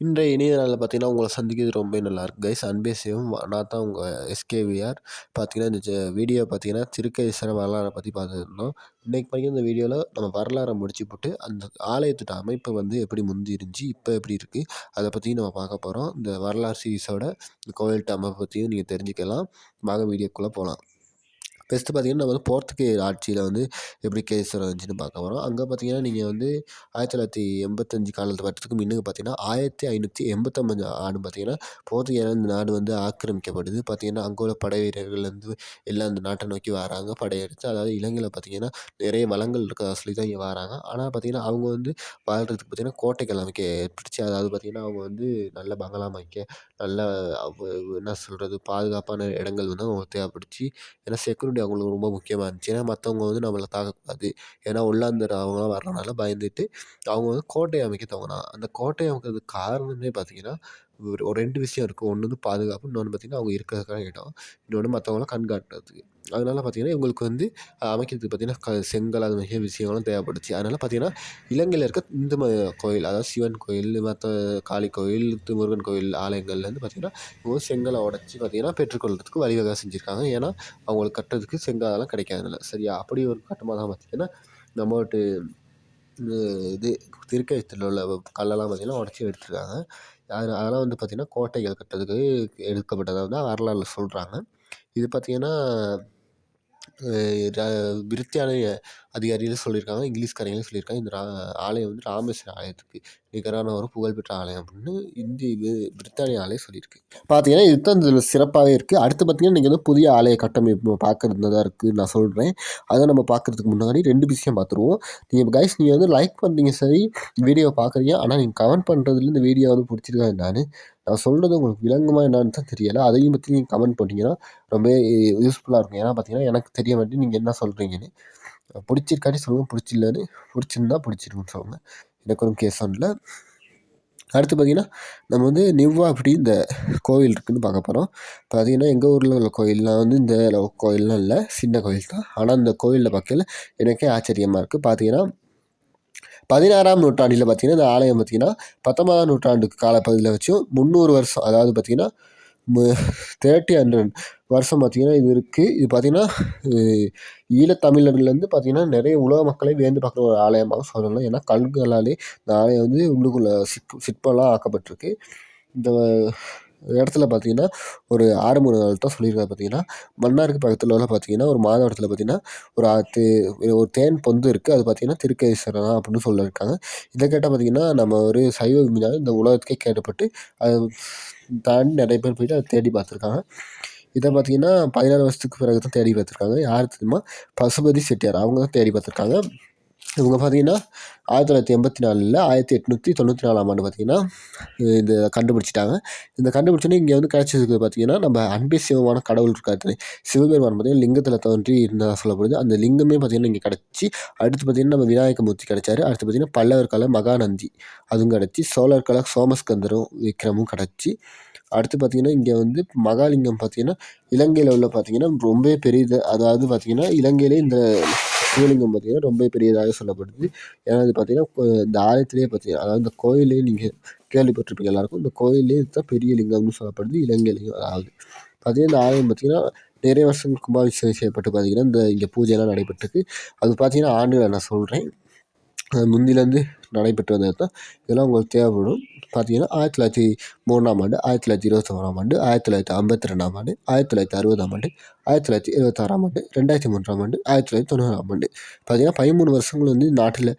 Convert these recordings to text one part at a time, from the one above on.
இன்றைய இணைய நாளில் பார்த்தீங்கன்னா உங்களை சந்திக்கிறது ரொம்ப நல்லாயிருக்கு. கைஸ் அன்பே சேவும் நான் தான் உங்கள் எஸ்கேவிஆர் பார்த்தீங்கன்னா இந்த வீடியோ பார்த்தீங்கன்னா திருக்கேஸ்வர வரலாறை பற்றி பார்த்துருந்தோம் இன்றைக்கு பார்த்தீங்கன்னா இந்த வீடியோவில் நம்ம வரலாறை முடிச்சு போட்டு அந்த ஆலயத்தோட அமைப்பு வந்து எப்படி முந்தி இருந்துச்சு இப்போ எப்படி இருக்குது அதை பற்றியும் நம்ம பார்க்க போகிறோம் இந்த வரலாறு சீரிஸோட இந்த கோயில்கிட்ட அமைப்பை பற்றியும் நீங்கள் தெரிஞ்சுக்கலாம். வாங்க வீடியோக்குள்ளே போகலாம் ஃபஸ்ட்டு பார்த்தீங்கன்னா நம்ம வந்து போர்த்துகீர் ஆட்சியில் வந்து எப்படி கேசரம் இருந்துச்சுன்னு பார்க்க போகிறோம் அங்கே பார்த்தீங்கன்னா நீங்கள் வந்து ஆயிரத்தி தொள்ளாயிரத்தி எண்பத்தஞ்சு காலத்து வருஷத்துக்கு முன்னுக்கு பார்த்தீங்கன்னா ஆயிரத்தி ஐநூற்றி எண்பத்தொம்பது ஆண்டு பார்த்தீங்கன்னா போர்த்துகேயர் இந்த நாடு வந்து ஆக்கிரமிக்கப்படுது. பார்த்தீங்கன்னா அங்கே உள்ள படை வீரர்கள் வந்து எல்லாம் அந்த நாட்டை நோக்கி வராங்க. படையெடுத்து அதாவது இலங்கையில் பார்த்தீங்கன்னா நிறைய வளங்கள் இருக்கிறதா சொல்லி தான் இங்கே வராங்க. ஆனால் பார்த்தீங்கன்னா அவங்க வந்து வாழ்கிறதுக்கு பார்த்தீங்கன்னா கோட்டைகள் அமைக்க ஏற்பட்டுச்சு. அதாவது பார்த்தீங்கன்னா அவங்க வந்து நல்ல பங்களா அமைக்க நல்ல என்ன சொல்கிறது பாதுகாப்பான இடங்கள் வந்து அவங்களுக்கு தேவைப்படுச்சு. ஏன்னா செக்யூரிட்டி செக்யூரிட்டி அவங்களுக்கு ரொம்ப முக்கியமாக இருந்துச்சு. ஏன்னா மற்றவங்க வந்து நம்மளை தாக்கக்கூடாது. ஏன்னா உள்ளாந்தர் அவங்களாம் வர்றனால பயந்துட்டு அவங்க வந்து கோட்டை அமைக்க துவங்கினாங்க அந்த கோட்டை அமைக்கிறதுக்கு காரணமே பார்த்தீங்கன்னா ஒரு ஒரு ரெண்டு விஷயம் இருக்குது ஒன்று வந்து பாதுகாப்பு இன்னொன்று பார்த்திங்கன்னா அவங்க இருக்கிறதுக்கான இடம். இன்னொன்று மற்றவங்களாம் கண்காட்டுறதுக்கு அதனால் பார்த்திங்கன்னா இவங்களுக்கு வந்து அமைக்கிறதுக்கு பார்த்திங்கன்னா க செங்கல் அது மாதிரி விஷயங்களும் தேவைப்பட்டுச்சு அதனால் பார்த்திங்கன்னா இலங்கையில் இருக்க இந்து ம கோயில் அதாவது சிவன் கோயில் மற்ற காளி கோயில் முருகன் கோயில் ஆலயங்கள்லேருந்து பார்த்திங்கன்னா இவங்க செங்கலை உடச்சி பார்த்திங்கன்னா பெற்றுக்கொள்கிறதுக்கு வழிவகை செஞ்சுருக்காங்க. ஏன்னா அவங்களுக்கு கட்டுறதுக்கு செங்கல் அதெல்லாம் கிடைக்காதுனால. சரியா? அப்படி ஒரு கட்டமாக தான் பார்த்திங்கன்னா நம்மட்டு இது திருக்கயத்தில் உள்ள கல்லெல்லாம் பார்த்திங்கன்னா உடச்சி எடுத்துருக்காங்க. அது அதெல்லாம் வந்து பார்த்திங்கன்னா கோட்டைகள் கட்டுறதுக்கு எடுக்கப்பட்டதாக தான் வரலாறில் சொல்கிறாங்க இது பார்த்திங்கன்னா பிரித்தானிய அதிகாரிகளும் சொல்லியிருக்காங்க இங்கிலீஷ்காரங்களும் சொல்லியிருக்காங்க. இந்த ரா ஆலயம் வந்து ராமேஸ்வரம் ஆலயத்துக்கு நிகரான ஒரு புகழ்பெற்ற ஆலயம் அப்படின்னு இந்தி இது பிரித்தானிய ஆலயம் சொல்லியிருக்கு. பார்த்தீங்கன்னா இதுதான் இதில் சிறப்பாகவே இருக்குது அடுத்து பார்த்தீங்கன்னா நீங்கள் வந்து புதிய ஆலய கட்டமைப்பு பார்க்குறது தான் இருக்குது நான் சொல்கிறேன் அதை நம்ம பார்க்குறதுக்கு முன்னாடி ரெண்டு விஷயம் பார்த்துருவோம் நீங்கள் கைஸ் நீங்கள் வந்து லைக் பண்ணுறீங்க சரி வீடியோ பார்க்குறீங்க ஆனால் நீங்கள் கமெண்ட் பண்ணுறதுல இந்த வீடியோ வந்து பிடிச்சிருக்கா நான் நான் சொல்கிறது உங்களுக்கு விளங்குமா என்னான்னு தான் தெரியலை. அதையும் பற்றி நீங்கள் கமெண்ட் பண்ணிங்கன்னா ரொம்பவே யூஸ்ஃபுல்லாக இருக்கும். ஏன்னா பார்த்தீங்கன்னா எனக்கு தெரிய மாட்டேன் நீங்கள் என்ன சொல்கிறீங்கன்னு பிடிச்சிருக்காட்டி சொல்லுங்கள் பிடிச்சில்லன்னு பிடிச்சிருந்தா பிடிச்சிருக்குன்னு சொல்லுங்கள் எனக்கு ஒன்றும் கேஸ் ஒன்றில் அடுத்து பார்த்திங்கன்னா நம்ம வந்து நிவ்வா அப்படி இந்த கோவில் இருக்குதுன்னு பார்க்க போகிறோம் பார்த்திங்கன்னா எங்கள் ஊரில் உள்ள கோயிலெலாம் வந்து இந்த கோயிலெலாம் இல்லை. சின்ன கோயில் தான். ஆனால் இந்த கோயிலில் பார்க்கல எனக்கே ஆச்சரியமாக இருக்குது பார்த்திங்கன்னா பதினாறாம் நூற்றாண்டில் பார்த்திங்கன்னா இந்த ஆலயம் பார்த்திங்கன்னா பத்தொன்பதாம் நூற்றாண்டுக்கு காலப்பகுதியில் வச்சும் முந்நூறு வருஷம். அதாவது பார்த்திங்கன்னா தேர்ட்டி ஹண்ட்ரட் வருஷம் பார்த்திங்கன்னா இது இருக்குது இது பார்த்திங்கன்னா ஈழத்தமிழர்லேருந்து பார்த்திங்கன்னா நிறைய உலக மக்களை வியந்து பார்க்குற ஒரு ஆலயமாக சொல்லலாம். ஏன்னா கல்களாலே இந்த ஆலயம் வந்து உள்ளுக்குள்ளே சிற்ப சிற்பம்லாம் ஆக்கப்பட்டிருக்கு. இந்த இடத்துல பார்த்தீங்கன்னா ஒரு ஆறுமுக தான் சொல்லியிருக்காரு பார்த்தீங்கன்னா மன்னாருக்கு பக்கத்தில் உள்ள பார்த்தீங்கன்னா ஒரு மாதவரத்தில் பார்த்தீங்கன்னா ஒரு ஆத்து ஒரு தேன் பொந்து இருக்குது அது பார்த்தீங்கன்னா திருக்கேஸ்வரம் அப்படின்னு சொல்லியிருக்காங்க. இதை கேட்டால் பார்த்தீங்கன்னா நம்ம ஒரு சைவ விஞ்ஞானம் இந்த உலகத்துக்கே கேட்டப்பட்டு அது தாண்டி நிறைய பேர் போயிட்டு அதை தேடி பார்த்துருக்காங்க. இதை பார்த்தீங்கன்னா பதினாறு வருஷத்துக்கு பிறகு தான் தேடி பார்த்துருக்காங்க. யார் தெரியுமா? பசுபதி செட்டியார். அவங்க தான் தேடி பார்த்துருக்காங்க. இவங்க பார்த்தீங்கன்னா ஆயிரத்தி தொள்ளாயிரத்தி எண்பத்தி நாலில் ஆயிரத்தி எட்நூற்றி தொண்ணூற்றி நாலாம் ஆண்டு பார்த்தீங்கன்னா இந்த கண்டுபிடிச்சிட்டாங்க. இந்த கண்டுபிடிச்சோன்னே இங்கே வந்து கிடைச்சதுக்கு பார்த்தீங்கன்னா நம்ம அன்பே சிவமான கடவுள் இருக்காரு சிவபெருமான் பார்த்தீங்கன்னா லிங்கத்தில் தோன்றி இருந்ததாக சொல்லப்படுது. அந்த லிங்கமே பார்த்தீங்கன்னா இங்கே கிடச்சி அடுத்து பார்த்தீங்கன்னா நம்ம விநாயக மூர்த்தி கிடச்சாரு. அடுத்து பார்த்தீங்கன்னா பல்லவர் கால மகாநந்தி அதுவும் கிடச்சி சோழர் கால சோமஸ்கந்தரும் விக்ரமும் கிடச்சி அடுத்து பார்த்திங்கன்னா இங்கே வந்து மகாலிங்கம் பார்த்திங்கன்னா இலங்கையில் உள்ள பார்த்திங்கன்னா ரொம்பவே பெரியது. அதாவது பார்த்திங்கன்னா இலங்கையிலே இந்த சிவலிங்கம் பார்த்திங்கன்னா ரொம்ப பெரியதாக சொல்லப்படுது. ஏன்னா அது பார்த்திங்கன்னா இந்த ஆலயத்திலே பார்த்திங்கன்னா அதாவது இந்த கோயிலே நீங்கள் கேள்விப்பட்டிருப்பீங்க எல்லாருக்கும் இந்த கோயிலே இதுதான் பெரிய லிங்கம்னு சொல்லப்படுது இலங்கையிலையும் அதாவது. பார்த்திங்கன்னா இந்த ஆலயம் பார்த்திங்கன்னா நிறைய வருஷம் கும்பாபிஷேகம் செய்யப்பட்டு பார்த்திங்கன்னா இந்த இங்கே பூஜையெல்லாம் நடைபெற்றிருக்கு. அது பார்த்திங்கன்னா ஆண்டுகளை நான் சொல்கிறேன் முந்திலேருந்து நடைபெற்று வந்தது தான் இதெல்லாம் உங்களுக்கு தேவைப்படும். பார்த்தீங்கன்னா ஆயிரத்தி தொள்ளாயிரத்தி மூணாம் ஆண்டு ஆயிரத்தி தொள்ளாயிரத்தி இருபத்தி ஓராம் ஆண்டு ஆயிரத்தி தொள்ளாயிரத்தி ஐம்பத்தி ரெண்டாம் ஆண்டு ஆயிரத்தி தொள்ளாயிரத்தி அறுபதாம் ஆண்டு ஆயிரத்தி தொள்ளாயிரத்தி இருபத்தாறாம் ஆண்டு ரெண்டாயிரத்தி மூன்றாம் ஆண்டு ஆயிரத்தி தொள்ளாயிரத்தி தொண்ணூறாம் ஆண்டு. பார்த்தீங்கன்னா பதிமூணு வருஷங்கள் வந்து நாட்டில்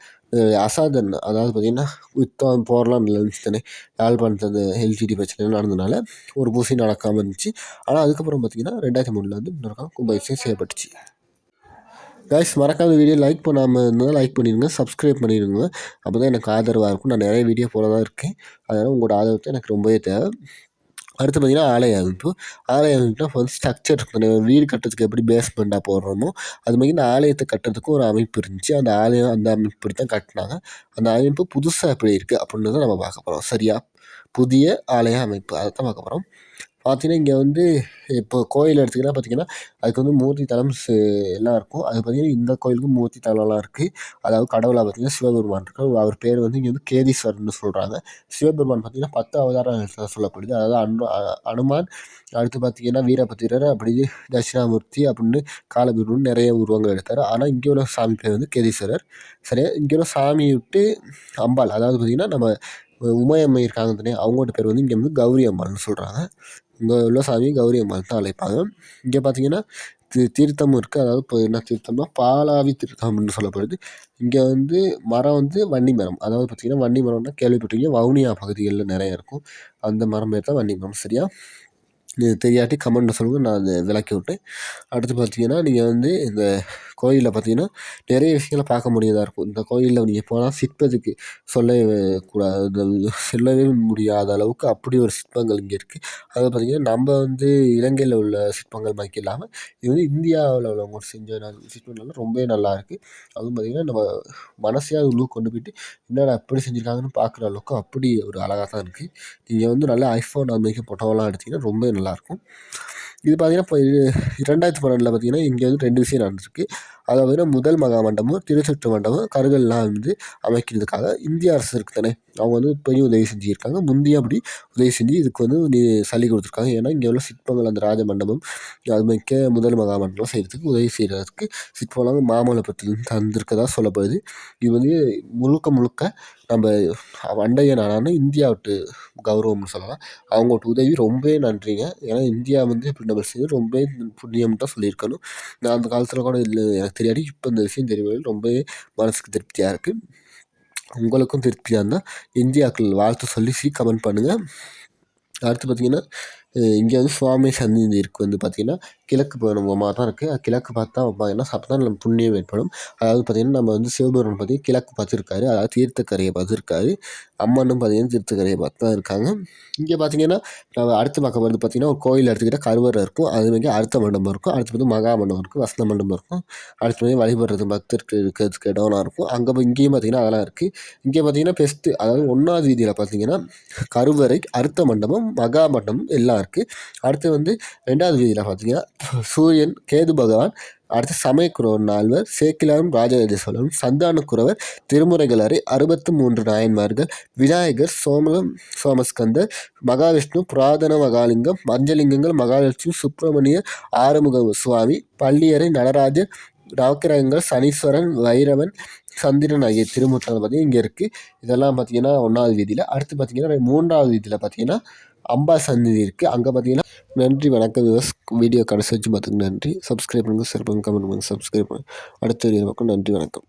அசாதன் அதாவது பார்த்திங்கன்னா யுத்தம் போரெலாம் நடந்துச்சு தானே யாழ்ப்பாணத்தில் அந்த எல்ஜிடி பிரச்சனை நடந்ததுனால ஒரு பூசி நடக்காமல் இருந்துச்சு. ஆனால் அதுக்கப்புறம் பார்த்திங்கன்னா ரெண்டாயிரத்தி மூணில் வந்து இன்னொரு கும்பாபிஷேகம் செய்யப்பட்டுச்சு. கைஸ் மறக்காத வீடியோ லைக் பண்ணாமல் இருந்தால் லைக் பண்ணிடுங்க சப்ஸ்கிரைப் பண்ணிடுங்க அப்போ தான் எனக்கு ஆதரவாக இருக்கும். நான் நிறைய வீடியோ போட தான் இருக்கேன். அதனால் உங்களோட ஆதரவு எனக்கு ரொம்பவே தேவை. அடுத்து பார்த்திங்கன்னா ஆலய அமைப்பு. ஆலய அமைப்புனா ஃபஸ்ட் ஸ்ட்ரக்சர் இருக்கும் வீடு கட்டுறதுக்கு எப்படி பேஸ்மெண்ட்டாக போடுறோமோ அது மாதிரி இந்த ஆலயத்தை கட்டுறதுக்கும் ஒரு அமைப்பு இருந்துச்சு. அந்த ஆலயம் அந்த அமைப்பு தான் கட்டினாங்க. அந்த அமைப்பு புதுசாக எப்படி இருக்குது அப்படின்னு தான் நம்ம பார்க்க போகிறோம் சரியா? புதிய ஆலய அமைப்பு. அதை தான் பார்க்க போகிறோம் பார்த்தீங்கன்னா இங்கே வந்து இப்போ கோயில் எடுத்துக்கிட்டால் பார்த்தீங்கன்னா அதுக்கு வந்து மூர்த்தி தலம் எல்லாம் இருக்கும். அது பார்த்திங்கன்னா இந்த கோயிலுக்கும் மூர்த்தி தலம்லாம் இருக்குது அதாவது கடவுளாக பார்த்திங்கன்னா சிவபெருமான் இருக்கார் அவர் பேர் வந்து இங்கே வந்து கேதீஸ்வரர்னு சொல்கிறாங்க சிவபெருமான் பார்த்தீங்கன்னா பத்து அவதாரம் சொல்லப்படுது. அதாவது அனு அனுமான் அடுத்து பார்த்திங்கன்னா வீரபத்திரர் அப்படி தட்சிணாமூர்த்தி அப்படின்னு காலபீரன் நிறைய உருவங்கள் எடுத்தார். ஆனால் இங்கே உள்ள சாமி பேர் வந்து கேதீஸ்வரர். சரியா இங்கே உள்ள சாமி விட்டு அம்பாள் அதாவது பார்த்திங்கன்னா நம்ம உமையம்மை இருக்காங்க தானே அவங்களோட பேர் வந்து இங்கே வந்து கௌரி அம்பாள்னு சொல்கிறாங்க இங்கே உள்ள சாமியும் கௌரி அம்மாள் தான் அழைப்பாங்க. இங்கே பார்த்தீங்கன்னா தி தீர்த்தமும் இருக்குது அதாவது இப்போ என்ன தீர்த்தம்னா பாலாவி தீர்த்தம் அப்படின்னு சொல்லப்படுது. இங்கே வந்து மரம் வந்து வன்னி மரம். அதாவது பார்த்திங்கன்னா வன்னி மரம்னா கேள்விப்பட்டிருக்கீங்க. வவுனியா பகுதிகளில் நிறைய இருக்கும். அந்த மரம் பேர் தான் வன்னி மரம். சரியா? இது தெரியாட்டி கமெண்ட்டில் சொல்லுங்கள் நான் அதை விளக்கி விட்டேன் அடுத்து பார்த்தீங்கன்னா நீங்கள் வந்து இந்த கோயிலில் பார்த்தீங்கன்னா நிறைய விஷயங்கள பார்க்க முடியாதாக இருக்கும். இந்த கோயிலில் நீங்கள் போனால் சிற்பத்துக்கு சொல்லவே கூடாது. சொல்லவே முடியாத அளவுக்கு அப்படி ஒரு சிற்பங்கள் இங்கே இருக்குது அதை பார்த்தீங்கன்னா நம்ம வந்து இலங்கையில் உள்ள சிற்பங்கள் மாதிரி இல்லாமல் இது வந்து இந்தியாவில் உள்ளவங்க செஞ்ச சிற்பங்கள்லாம் ரொம்பவே நல்லா இருக்குது அதுவும் பார்த்திங்கன்னா நம்ம மனசையாக அது உள்ளுக்கு கொண்டு போயிட்டு என்னடா எப்படி செஞ்சுருக்காங்கன்னு பார்க்குற அளவுக்கு அப்படி ஒரு அழகாக தான் இருக்குது நீங்கள் வந்து நல்லா ஐஃபோன் அது மாதிரி ஃபோட்டோலாம் எடுத்திங்கன்னா ரொம்பவே நல்லாயிருக்கும் இது பார்த்தீங்கன்னா இப்போ ரெண்டாயிரத்தி பன்னெண்டில் பார்த்தீங்கன்னா இங்கே வந்து ரெண்டு விஷயம் நடந்திருக்கு. அதாவது முதல் மகா மண்டபம் திருச்சுற்று மண்டபம் கருகல்லாம் வந்து அமைக்கிறதுக்காக இந்திய அரசு இருக்கு தானே? அவங்க வந்து பெரிய உதவி செஞ்சுருக்காங்க. முந்தைய அப்படி உதவி செஞ்சு இதுக்கு வந்து நீ சளி கொடுத்துருக்காங்க. ஏன்னா இங்கே உள்ள சிற்பங்கள் அந்த ராஜ மண்டபம் அது மிக்க முதல் மகா மண்டபம் செய்கிறதுக்கு உதவி செய்கிறதுக்கு சிற்பம்லாம் மாமல்லபுரத்துலேருந்து தந்திருக்கதா சொல்லப்படுது. இது வந்து முழுக்க முழுக்க நம்ம அண்டைய நாடான இந்தியா விட்டு கௌரவம்னு சொல்லலாம். அவங்களோட உதவி ரொம்பவே நன்றிங்க. ஏன்னா இந்தியா வந்து இப்படி நம்ம செய்ய ரொம்பவே புண்ணியம் தான் சொல்லியிருக்கணும். நான் அந்த காலத்தில் கூட இல்லை எனக்கு தெரியாது. இப்போ இந்த விஷயம் தெரியும் ரொம்பவே மனதுக்கு திருப்தியாக இருக்குது உங்களுக்கும் திருப்தியாக இருந்தால் இந்தியாக்கள் வாழ்த்து சொல்லி சீ கமெண்ட் பண்ணுங்கள் அடுத்து பார்த்திங்கன்னா இங்கே வந்து சுவாமி சந்நிதி இருக்குது வந்து பார்த்திங்கன்னா கிழக்கு முகமாக தான் இருக்குது கிழக்கு பார்த்தா பார்த்தீங்கன்னா அப்போ தான் நம்ம புண்ணியம் ஏற்படும். அதாவது பார்த்திங்கன்னா நம்ம வந்து சிவபெருமான் பார்த்திங்கன்னா கிழக்கு பார்த்துருக்காரு. அதாவது தீர்த்தக்கரையை பார்த்துருக்காரு. அம்மனும் பார்த்திங்கன்னா தீர்த்தக்கரையை பார்த்து தான் இருக்காங்க. இங்கே பார்த்திங்கன்னா நம்ம அடுத்து பக்கம் வந்து பார்த்திங்கன்னா ஒரு கோயில் எடுத்துக்கிட்டால் கருவறை இருக்கும். அது அதுமாதிரி அடுத்த மண்டபம் இருக்கும். அடுத்து வந்து மகா மண்டபம் இருக்கும். வசந்த மண்டபம் இருக்கும். அடுத்து வந்து வழிபடுறது பக்தருக்கு இருக்கிறதுக்கு இடம்லாம் இருக்கும். அங்கே போய் இங்கேயும் பார்த்திங்கன்னா அதெல்லாம் இருக்குது இங்கே பார்த்திங்கன்னா பெஸ்ட்டு அதாவது ஒன்றாவது வீதியில் பார்த்திங்கன்னா கருவறை அடுத்த மண்டபம் மகா மண்டபம் எல்லாம் இருக்குது அடுத்து வந்து ரெண்டாவது வீதியில் பார்த்திங்கன்னா சூரியன் கேது பகவான் அடுத்து சமயக்குறவர் நால்வர் சேக்கிலாரும் ராஜராஜ சோழன் சந்தானக்குறவர் அறை அறுபத்து மூன்று நாயன்மார்கள் விநாயகர் சோமலம் சோமஸ்கந்தர் மகாவிஷ்ணு புராதன மகாலிங்கம் மஞ்சலிங்கங்கள் மகாலட்சுமி சுப்பிரமணிய ஆறுமுக சுவாமி பள்ளியறை நடராஜர் நவக்கிரகங்கள் சனீஸ்வரன் வைரவன் சந்திரன் ஐய திருமுற்றங்கள் பார்த்திங்கன்னா இங்கே இருக்குது இதெல்லாம் பார்த்திங்கன்னா ஒன்றாவது வீதியில். அடுத்து பார்த்திங்கன்னா மூன்றாவது வீதியில் பார்த்திங்கன்னா அம்பா சந்நிதி இருக்குது அங்கே பார்த்தீங்கன்னா நன்றி வணக்கம். விவஸ் வீடியோ கடைசி வச்சு பார்த்துக்கு நன்றி. சப்ஸ்கிரைப் பண்ணுங்கள் ஷேர் கமெண்ட் பண்ணுங்கள் சப்ஸ்கிரைப் பண்ணுங்கள் அடுத்த வீடியோ பக்கம் நன்றி வணக்கம்.